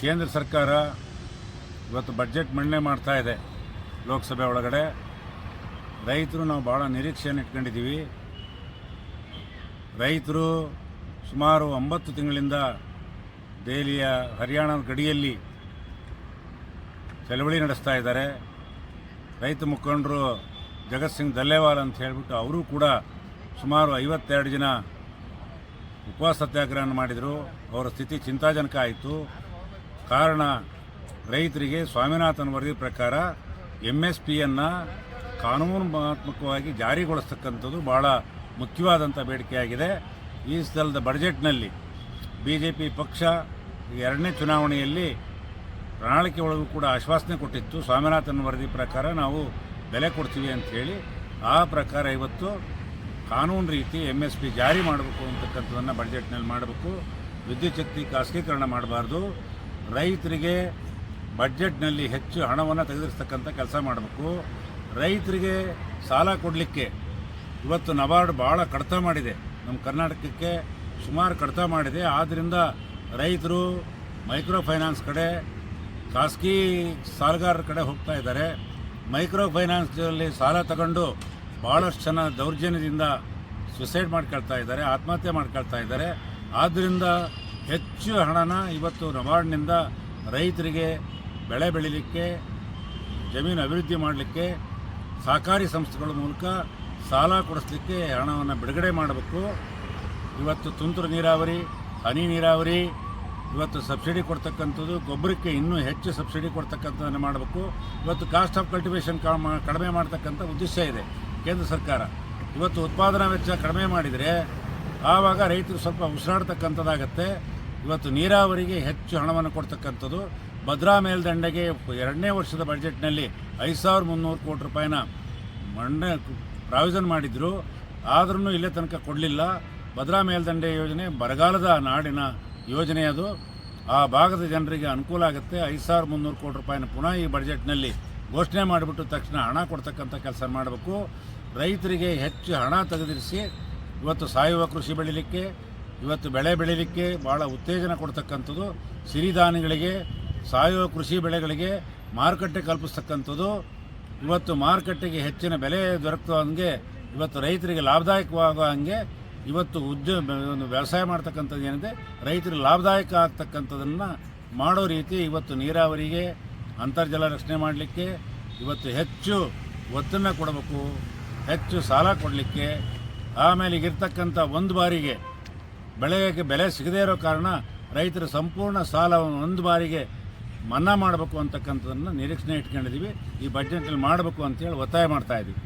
ಕೇಂದ್ರ ಸರ್ಕಾರ ಇವತ್ತು ಬಜೆಟ್ ಮಂಡನೆ ಮಾಡ್ತಾ ಇದೆ ಲೋಕಸಭೆ ಒಳಗಡೆ. ರೈತರು ನಾವು ಭಾಳ ನಿರೀಕ್ಷೆಯನ್ನು ಇಟ್ಕೊಂಡಿದ್ದೀವಿ. ರೈತರು ಸುಮಾರು ಒಂಬತ್ತು ತಿಂಗಳಿಂದ ದೆಹಲಿಯ ಹರಿಯಾಣದ ಗಡಿಯಲ್ಲಿ ಚಳವಳಿ ನಡೆಸ್ತಾ ಇದ್ದಾರೆ. ರೈತ ಮುಖಂಡರು ಜಗತ್ ಸಿಂಗ್ ದಲ್ಲೇವಾಲ್ ಅಂತ ಹೇಳಿಬಿಟ್ಟು ಅವರು ಕೂಡ ಸುಮಾರು ಐವತ್ತೆರಡು ಜನ ಉಪವಾಸ ಸತ್ಯಾಗ್ರಹವನ್ನು ಮಾಡಿದರು. ಅವರ ಸ್ಥಿತಿ ಚಿಂತಾಜನಕ ಆಯಿತು. ಕಾರಣ ರೈತರಿಗೆ ಸ್ವಾಮಿನಾಥನ್ ವರದಿ ಪ್ರಕಾರ ಎಂ ಎಸ್ ಪಿಯನ್ನು ಕಾನೂನಾತ್ಮಕವಾಗಿ ಜಾರಿಗೊಳಿಸ್ತಕ್ಕಂಥದ್ದು ಭಾಳ ಮುಖ್ಯವಾದಂಥ ಬೇಡಿಕೆಯಾಗಿದೆ. ಈ ಸಲದ ಬಡ್ಜೆಟ್ನಲ್ಲಿ ಬಿ ಜೆ ಪಿ ಪಕ್ಷ ಎರಡನೇ ಚುನಾವಣೆಯಲ್ಲಿ ಪ್ರಣಾಳಿಕೆ ಒಳಗೂ ಕೂಡ ಆಶ್ವಾಸನೆ ಕೊಟ್ಟಿತ್ತು. ಸ್ವಾಮಿನಾಥನ್ ವರದಿ ಪ್ರಕಾರ ನಾವು ಬೆಲೆ ಕೊಡ್ತೀವಿ ಅಂಥೇಳಿ ಆ ಪ್ರಕಾರ ಇವತ್ತು ಕಾನೂನು ರೀತಿ ಎಂ ಎಸ್ ಪಿ ಜಾರಿ ಮಾಡಬೇಕು ಅಂತಕ್ಕಂಥದ್ದನ್ನು ಬಜೆಟ್ನಲ್ಲಿ ಮಾಡಬೇಕು. ವಿದ್ಯುತ್ ಶಕ್ತಿ ಖಾಸಗೀಕರಣ ಮಾಡಬಾರ್ದು. ರೈತರಿಗೆ ಬಜೆಟ್ನಲ್ಲಿ ಹೆಚ್ಚು ಹಣವನ್ನು ತೆಗೆದಿರ್ತಕ್ಕಂಥ ಕೆಲಸ ಮಾಡಬೇಕು. ರೈತರಿಗೆ ಸಾಲ ಕೊಡಲಿಕ್ಕೆ ಇವತ್ತು ನಬಾರ್ಡ್ ಭಾಳ ಕಡಿತ ಮಾಡಿದೆ. ನಮ್ಮ ಕರ್ನಾಟಕಕ್ಕೆ ಸುಮಾರು ಕಡಿತ ಮಾಡಿದೆ. ಆದ್ದರಿಂದ ರೈತರು ಮೈಕ್ರೋ ಫೈನಾನ್ಸ್ ಕಡೆ, ಖಾಸಗಿ ಸಾಲಗಾರರ ಕಡೆ ಹೋಗ್ತಾ ಇದ್ದಾರೆ. ಮೈಕ್ರೋ ಫೈನಾನ್ಸಲ್ಲಿ ಸಾಲ ತಗೊಂಡು ಭಾಳಷ್ಟು ಜನ ದೌರ್ಜನ್ಯದಿಂದ ಸುಸೈಡ್ ಮಾಡ್ಕೊಳ್ತಾ ಇದ್ದಾರೆ, ಆತ್ಮಹತ್ಯೆ ಮಾಡ್ಕೊಳ್ತಾ ಇದ್ದಾರೆ. ಆದ್ದರಿಂದ ಹೆಚ್ಚು ಹಣನ ಇವತ್ತು ನಬಾರ್ಡ್ನಿಂದ ರೈತರಿಗೆ ಬೆಳೆ ಬೆಳಿಲಿಕ್ಕೆ, ಜಮೀನು ಅಭಿವೃದ್ಧಿ ಮಾಡಲಿಕ್ಕೆ, ಸಹಕಾರಿ ಸಂಸ್ಥೆಗಳ ಮೂಲಕ ಸಾಲ ಕೊಡಿಸ್ಲಿಕ್ಕೆ ಹಣವನ್ನು ಬಿಡುಗಡೆ ಮಾಡಬೇಕು. ಇವತ್ತು ತುಂತುರು ನೀರಾವರಿ, ಹನಿ ನೀರಾವರಿ, ಇವತ್ತು ಸಬ್ಸಿಡಿ ಕೊಡ್ತಕ್ಕಂಥದ್ದು, ಗೊಬ್ಬರಕ್ಕೆ ಇನ್ನೂ ಹೆಚ್ಚು ಸಬ್ಸಿಡಿ ಕೊಡ್ತಕ್ಕಂಥದ್ದನ್ನು ಮಾಡಬೇಕು. ಇವತ್ತು ಕಾಸ್ಟ್ ಆಫ್ ಕಲ್ಟಿವೇಷನ್ ಕಡಿಮೆ ಮಾಡ್ತಕ್ಕಂಥ ಉದ್ದೇಶ ಇದೆ. ಕೇಂದ್ರ ಸರ್ಕಾರ. ಇವತ್ತು ಉತ್ಪಾದನಾ ವೆಚ್ಚ ಕಡಿಮೆ ಮಾಡಿದರೆ ಆವಾಗ ರೈತರು ಸ್ವಲ್ಪ ಉಸಿರಾಡ್ತಕ್ಕಂಥದ್ದಾಗತ್ತೆ. ಇವತ್ತು ನೀರಾವರಿಗೆ ಹೆಚ್ಚು ಹಣವನ್ನು ಕೊಡ್ತಕ್ಕಂಥದ್ದು ಭದ್ರಾ ಮೇಲ್ದಂಡೆಗೆ ಎರಡನೇ ವರ್ಷದ ಬಜೆಟ್ನಲ್ಲಿ ಐದು ಸಾವಿರದ ಮುನ್ನೂರು ಕೋಟಿ ರೂಪಾಯಿನ ಮಂಡನೆ ಪ್ರಾವಿಷನ್ ಮಾಡಿದ್ರು. ಆದ್ರೂ ಇಲ್ಲೇ ತನಕ ಕೊಡಲಿಲ್ಲ. ಭದ್ರಾ ಮೇಲ್ದಂಡೆ ಯೋಜನೆ ಬರಗಾಲದ ನಾಡಿನ ಯೋಜನೆ ಅದು. ಆ ಭಾಗದ ಜನರಿಗೆ ಅನುಕೂಲ ಆಗುತ್ತೆ. ಐದು ಸಾವಿರದ ಮುನ್ನೂರು ಕೋಟಿ ರೂಪಾಯಿನ ಪುನಃ ಈ ಬಡ್ಜೆಟ್ನಲ್ಲಿ ಘೋಷಣೆ ಮಾಡಿಬಿಟ್ಟು ತಕ್ಷಣ ಹಣ ಕೊಡ್ತಕ್ಕಂಥ ಕೆಲಸ ಮಾಡಬೇಕು. ರೈತರಿಗೆ ಹೆಚ್ಚು ಹಣ ತೆಗೆದಿರಿಸಿ ಇವತ್ತು ಸಾವಯವ ಕೃಷಿ ಬೆಳೀಲಿಕ್ಕೆ, ಇವತ್ತು ಬೆಳೆ ಬೆಳೀಲಿಕ್ಕೆ ಭಾಳ ಉತ್ತೇಜನ ಕೊಡ್ತಕ್ಕಂಥದ್ದು. ಸಿರಿಧಾನ್ಯಗಳಿಗೆ, ಸಾವಯವ ಕೃಷಿ ಬೆಳೆಗಳಿಗೆ ಮಾರುಕಟ್ಟೆ ಕಲ್ಪಿಸ್ತಕ್ಕಂಥದ್ದು. ಇವತ್ತು ಮಾರುಕಟ್ಟೆಗೆ ಹೆಚ್ಚಿನ ಬೆಲೆ ದೊರಕುವ ಹಂಗೆ, ಇವತ್ತು ರೈತರಿಗೆ ಲಾಭದಾಯಕವಾಗೋ ಹಂಗೆ, ಇವತ್ತು ಉದ್ಯೋಗ ಒಂದು ವ್ಯವಸಾಯ ಮಾಡ್ತಕ್ಕಂಥದ್ದು ಏನಿದೆ, ರೈತರಿಗೆ ಲಾಭದಾಯಕ ಆಗ್ತಕ್ಕಂಥದ್ದನ್ನು ಮಾಡೋ ರೀತಿ ಇವತ್ತು ನೀರಾವರಿಗೆ ಅಂತರ್ಜಲ ರಕ್ಷಣೆ ಮಾಡಲಿಕ್ಕೆ ಇವತ್ತು ಹೆಚ್ಚು ಒತ್ತನ್ನು ಕೊಡಬೇಕು, ಹೆಚ್ಚು ಸಾಲ ಕೊಡಲಿಕ್ಕೆ, ಆಮೇಲೆ ಈಗಿರ್ತಕ್ಕಂಥ ಒಂದು ಬಾರಿಗೆ ಬೆಳೆಗೆ ಬೆಲೆ ಸಿಗದೇ ಇರೋ ಕಾರಣ ರೈತರು ಸಂಪೂರ್ಣ ಸಾಲವನ್ನು ಒಂದು ಬಾರಿಗೆ ಮನ್ನಾ ಮಾಡಬೇಕು ಅಂತಕ್ಕಂಥದ್ದನ್ನು ನಿರೀಕ್ಷಣೆ ಇಟ್ಕೊಂಡಿದ್ದೀವಿ. ಈ ಬಜೆಟಲ್ಲಿ ಮಾಡಬೇಕು ಅಂತೇಳಿ ಒತ್ತಾಯ ಮಾಡ್ತಾ ಇದ್ದೀವಿ.